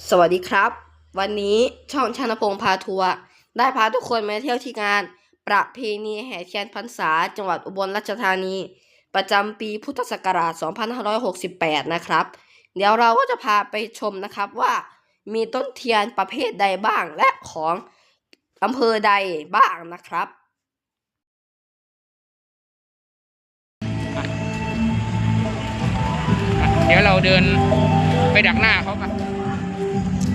สวัสดีครับ วันนี้ช่องชานพงษ์พาทัวร์ได้พาทุกคนมาเที่ยวที่งาน ประเพณีแห่เทียนพรรษา จังหวัดอุบลราชธานี ประจำปีพุทธศักราช 2568 นะครับ เดี๋ยวเราก็จะพาไปชมนะครับว่ามีต้นเทียนประเภทใดบ้างและของอำเภอใดบ้างนะครับเดี๋ยวเราเดินไปดักหน้าเขาปะ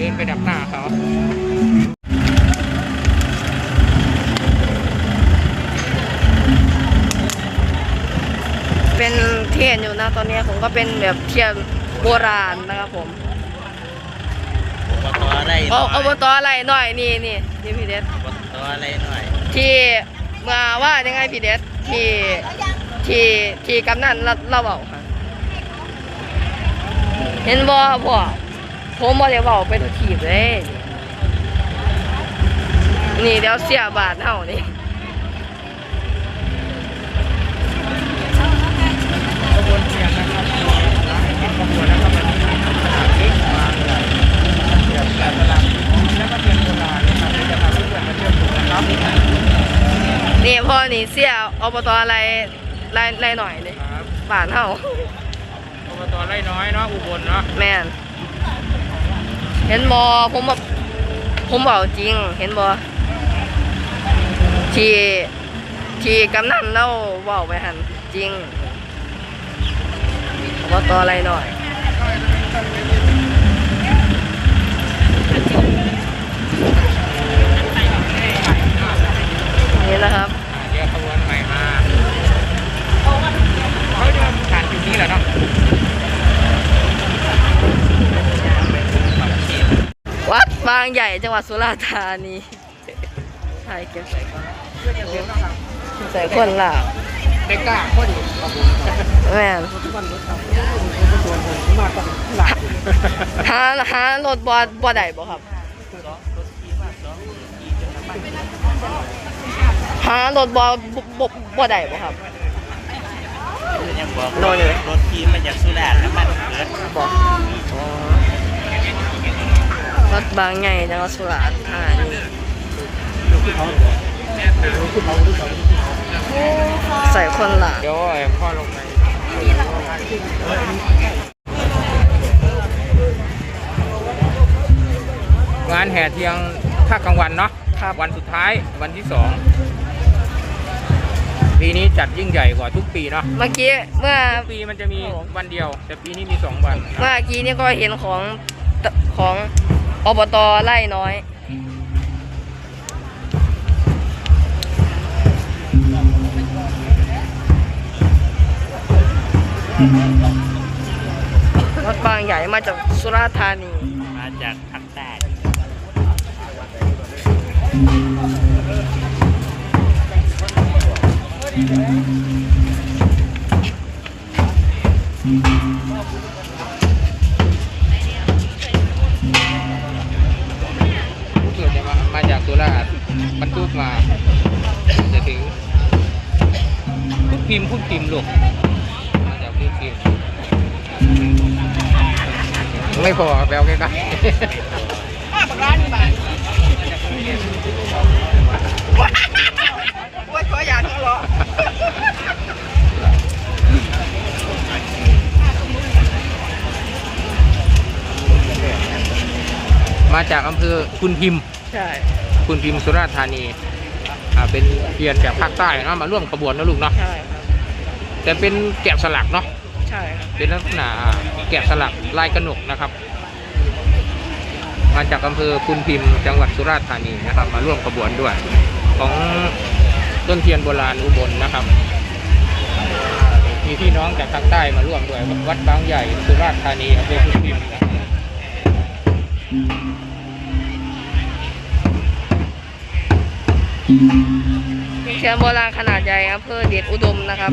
เดินไปดักหน้าเขาเป็นเทียนอยู่นะตอนนี้ผมก็เป็นแบบเทียนโบราณนะครับผมอบตอะไรหเอาน่อยเอาบตอะไรหน่อยนี่นี่นี่พี่เดชอบตอะไรหน่อย ที่มาว่ายังไงพี่เดชที่ที่ที่กำนันเราเราบอกค่ะเห็นบ่พ่อ ผมบ่ได้บอกเป็นทีบเลย นี่เดี๋ยวเสียบาทเฮานี่ขบวนเทียนนะครับขบวนนะครับมันมีขนาดเล็กมาเลยเทียนแปดตลับแล้วก็เทียนโบราณนะครับที่จะทำให้เพื่อนมาเที่ยวชมนะครับนี่พ่อนี่เสียอบตอะไรไล่ไล่หน่อยนี่ครับบาทเฮาอบตไร่น้อยเนาะอุบลเนาะแม่น เห็นบ่ผมแบบผมบอกจริง เห็นบ่ที่ที่กำนันเราบอกไปหันจริงว่าตัวอะไรหน่อยนี่นะครับเดี๋ยวขบวนใหม่มาเขาจะผ่านจุดนี้แหละเนาะ วัดบางใหญ่จังหวัดสุราษฎร์ธานีใช่เก็บใส่ก่อนใส่คนล่ะเด็กกล้าคนแม่นหาหารถบอบ่ได้บ่ครับหารถบอบ่บ่ได้บ่ครับยังบอกโน่นเลยรถทีมมาจากสุราษฎร์น้ำมันเกิดบ่ วัดบางใหญ่จังหวัดสุราษฎร์ธานีใส่คนละเดี๋ยวไอ้พ่อลงไปงานแห่เทียงภาคกลางวันเนาะวันสุดท้ายวันที่สองปีนี้จัดยิ่งใหญ่กว่าทุกปีเนาะ เมื่อกี้เมื่อปีมันจะมีวันเดียว แต่ปีนี้มีสองวัน เมื่อกี้นี่ก็เห็นของของ อบตไร่น้อยรถบางใหญ่มาจากสุราษฎร์ธานี มาจากภาคใต้ผู้เไม่พอแปลวใกล้ๆมาจากอำเภอคุณพิมพ์ใช่คุณพิมพ์สุราษฎร์ธานีอ่าเป็นเพียนจากภาคใต้เนาะมาร่วมขบวนนะลูกเนาะใช่ครับแต่เป็นแกะสลักเนาะ ใช่ครับเป็นลักษณะแกะสลักลายกระหนกนะครับ มาจากอำเภอคุณพิมพ์จังหวัดสุราษฎร์ธานีนะครับ มาร่วมขบวนด้วย ของต้นเทียนโบราณอุบลนะครับ มีพี่น้องจากทางใต้มาร่วมด้วยวัดบางใหญ่สุราษฎร์ธานีอำเภอคุณพิมพ์นะครับเชียนโบราณขนาดใหญ่อำเภอเดชอุดมนะครับ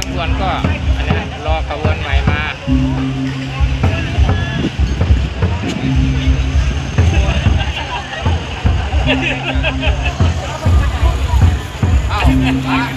ทยพอสมควนก็อันนี้รอขบวนใหม่มารับ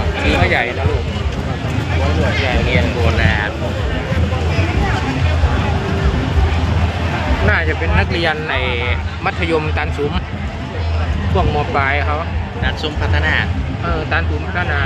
นก็เนื้อใหญ่นะลูกใหญ่เรียนโบราณน่าจะเป็นนักเรียนในมัธยมตันสุมพวกมปลายเขานัดซุ้มพัฒนา เออตันสุมพัฒนา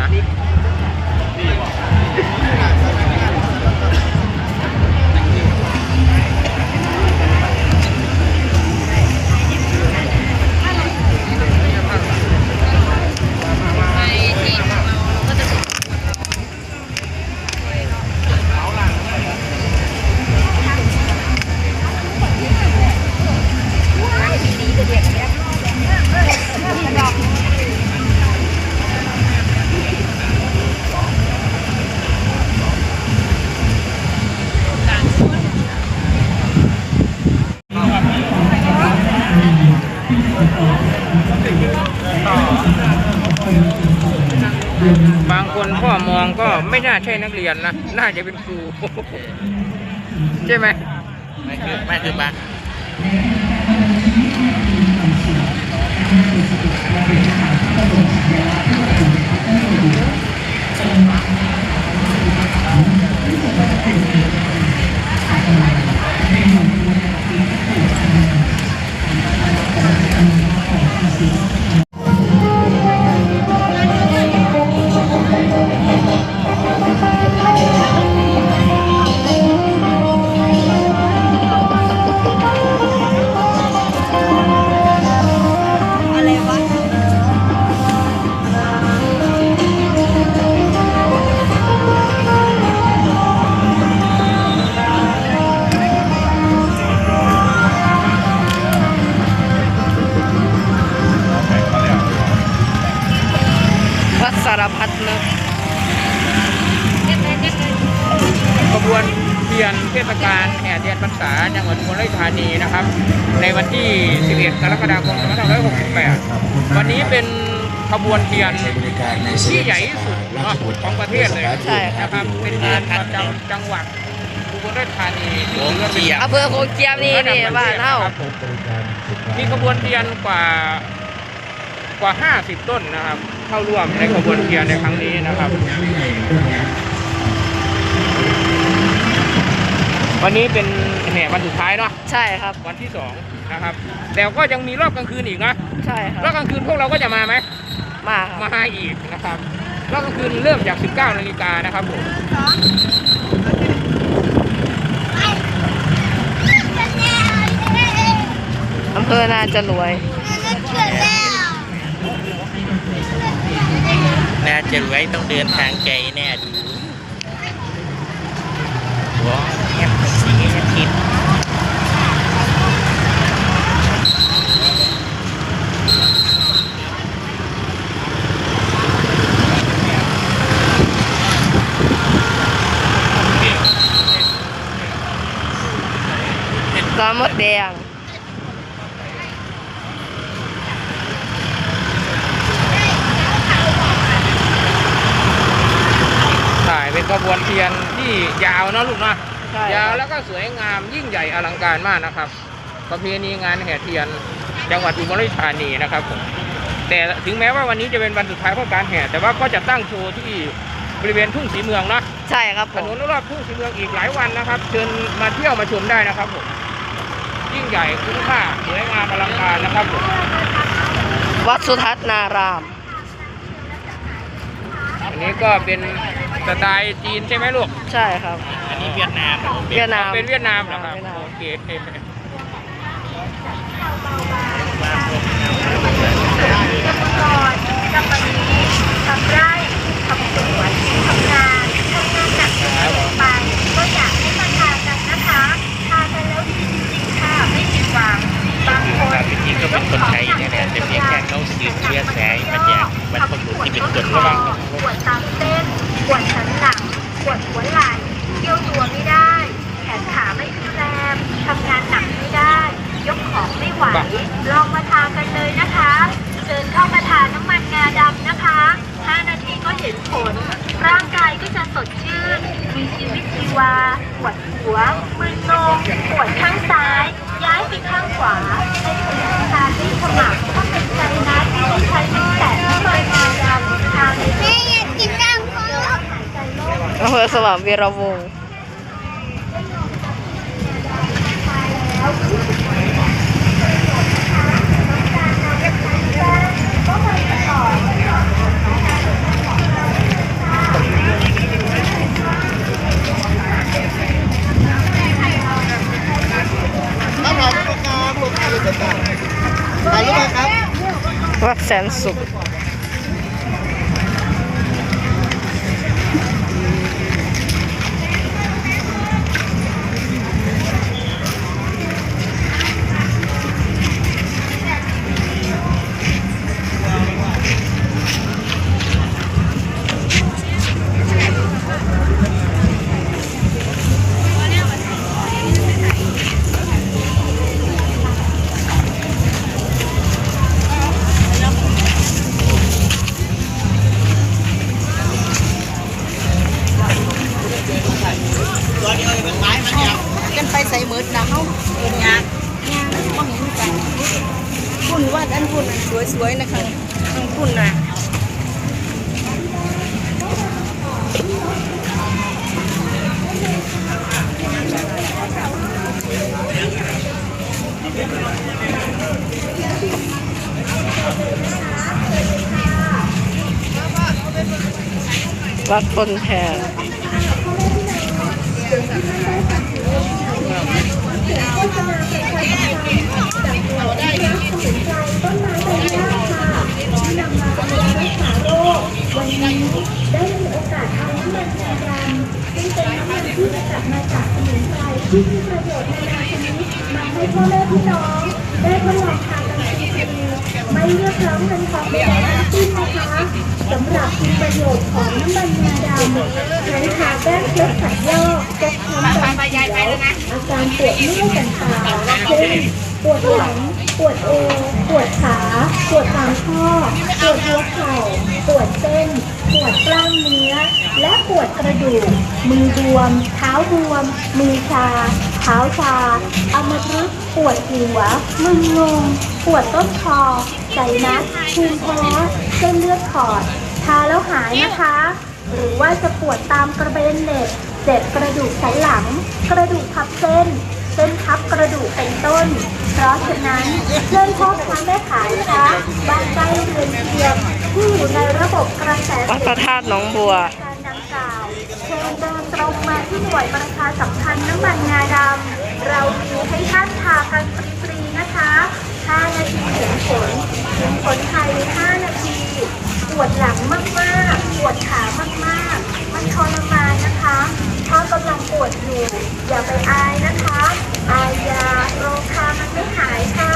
ไม่น่าใช่นักเรียนนะ น่าจะเป็นครู ใช่ไหมไม่คือไม่คือมา บวนเทียนที่ใหญ่ที่สุดเนาะของประเทศเลยใช่ครับนะครับเป็นงานประจำจังหวัดอุบลราชธานีโอ้เทียมอำเภอโคงเจียมนี่นี่บ้านเฮาครับผมมีขบวนเทียนกว่ากว่า 50 ต้นนะครับเข้าร่วมในขบวนเทียนในครั้งนี้นะครับ วันนี้เป็นแห่วันสุดท้ายเนาะใช่ครับวันที่สองนะครับแต่ก็ยังมีรอบกลางคืนอีกนะใช่ครรัอบบกลางคืนพวกเราก็จะมาไหม มาครับ มาอีกนะครับรอบกลางคืนเริ่มจาก 19นาฬิกานะครับผมอำเภอนาจะรวย น่าจะรวยต้องเดินทางไกลแน่ดูว้าวแอบสีอาทิตย์ ร้านมดแดงถ่ายเป็นขบวนเทียนที่ยาวเนอะลูกเนาะใช่ยาวครับแล้วก็สวยงามยิ่งใหญ่อลังการมากนะครับประเพณีงานแห่เทียนจังหวัดอุบลราชธานีนะครับผมแต่ถึงแม้ว่าวันนี้จะเป็นวันสุดท้ายของการแห่ แต่ว่าก็จะตั้งโชว์ที่บริเวณทุ่งสีเมืองเนาะใช่ครับถผมนนรอบทุ่งสีเมืองอีกหลายวันนะครับ เชิญมาเที่ยวมาชมได้นะครับผม ยิ่งใหญ่คุ้มค่าสวยงามอลังการนะครับผมวัดสุทัศนาราม อันนี้ก็เป็นสไตล์จีนใช่ไหมลูก ใช่ครับ อันนี้เวียดนาม เวียดนาม เป็นเวียดนามเหรอครับ เวียดนาม โอเคทำไร่ทำสวนทำ ก็เป็นคนไทยเนี่ยแหละแต่เพียงแค่เขาสืบเชื้อสายมาจากบรรพบุรุษที่เป็นคนระวังปวดตามเส้นปวดสันหลังปวดหัวไหล่เที่ยวตัวไม่ได้ แขนขาไม่มีแรงทำงานหนักไม่ได้ ยกของไม่ไหว ลองมาทานกันเลยนะคะ เดินเข้ามาทานน้ำมันงาดำนะคะ 5 นาทีก็เห็นผล ร่างกายก็จะสดชื่น มีชีวิตชีวา ปวดหัว มึนงงปวดข้างซ้าย ย้ายไปข้างขวาให้คุณทานด้วยสมัครถ้าเป็นใจนัดให้ใช้เป็นแต่น้ำมันงาดำทานเลยแม่อยากกินน้ำพ่อหายใจโล่งอำเภอสว่างวีระวงศ์ ถ่ายรูปไหมครับ วัดแสนสุข คุณวาดอันคุณสวยๆนะคะทั้งคุณนะวัดปนแต้นไม้ใบหญ้าค่ะนำมาใช้รักษาโรค วันนี้ได้มีโอกาสทำน้ำมันงาดำซึ่งเป็นน้ำมันที่สกัดมาจากสมุนไพรที่มีประโยชน์ในทางชนิดมาให้พ่อแม่พี่น้อง ได้ทดลองทานกันจริงๆไม่เรียกร้องเงินทองใดๆทั้งสิ้นนะคะสำหรับคุณประโยชน์ของน้ำมันงาดำใช้ทาแก้เคล็ดขัดยอกจะทำการเขียวอาการปวดเมื่อยต่างๆเช่นปวดหลัง ปวดเอวปวดขา ปวดตามข้อ ปวดหัวเข่า ปวดเส้น ปวดกล้ามเนื้อ และปวดกระดูก มือบวม เท้าบวม มือชา เท้าชาอัมพฤกปวดหัว มึนงง ปวดต้นคอใจนัดภูมิแพ้เส้นเลือดขอด ทาแล้วหายนะคะ หรือว่าจะปวดตามกระเบนเหน็บเจ็บกระดูกสันหลัง กระดูกทับเส้น เส้นทับกระดูกเป็นต้น เพราะฉะนั้นเพื่อนพ่อค้าแม่ขายคะบ้านใกล้เรือนเคียงที่อยู่ในระบบกระแสวัดพระธาตุหนองบัวการดังกล่าวเชิญเดินตรงมาที่หน่วยประชาสัมพันธ์น้ำมันงาดำเรามีให้ท่านทากันฟรีๆนะคะ5นาทีเห็นผลเห็นผลภายใน5นาทีปวดหลังมากๆปวดขามากๆ มันทรมานนะคะ ถ้ากำลังปวดอยู่ อย่าไปอายนะคะ อายยาโรคามันไม่หายค่ะ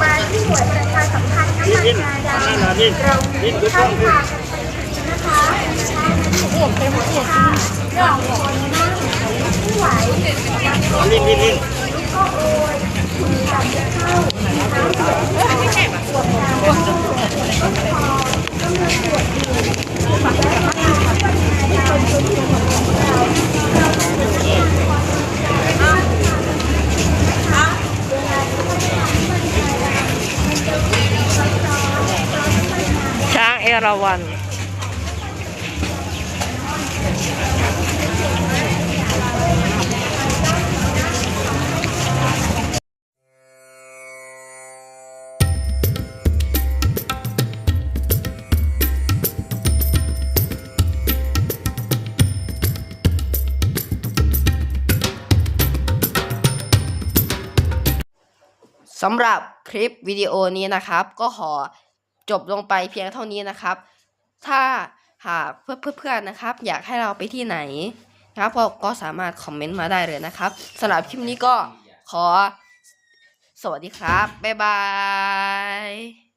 มาที่หน่วยประชาสัมพันธ์น้ำมันงาดำเรามีให้ท่านทากันฟรีๆนะคะ5นาทีเห็นผลค่ะบางคนนั่งไม่ไหวบางคน สำหรับคลิปวิดีโอนี้นะครับ ก็ขอจบลงไปเพียงเท่านี้นะครับ ถ้าหากเพื่อนๆนะครับ อยากให้เราไปที่ไหนนะครับก็ก็สามารถคอมเมนต์มาได้เลยนะครับสำหรับคลิปนี้ก็ขอ สวัสดีครับ บ๊ายบาย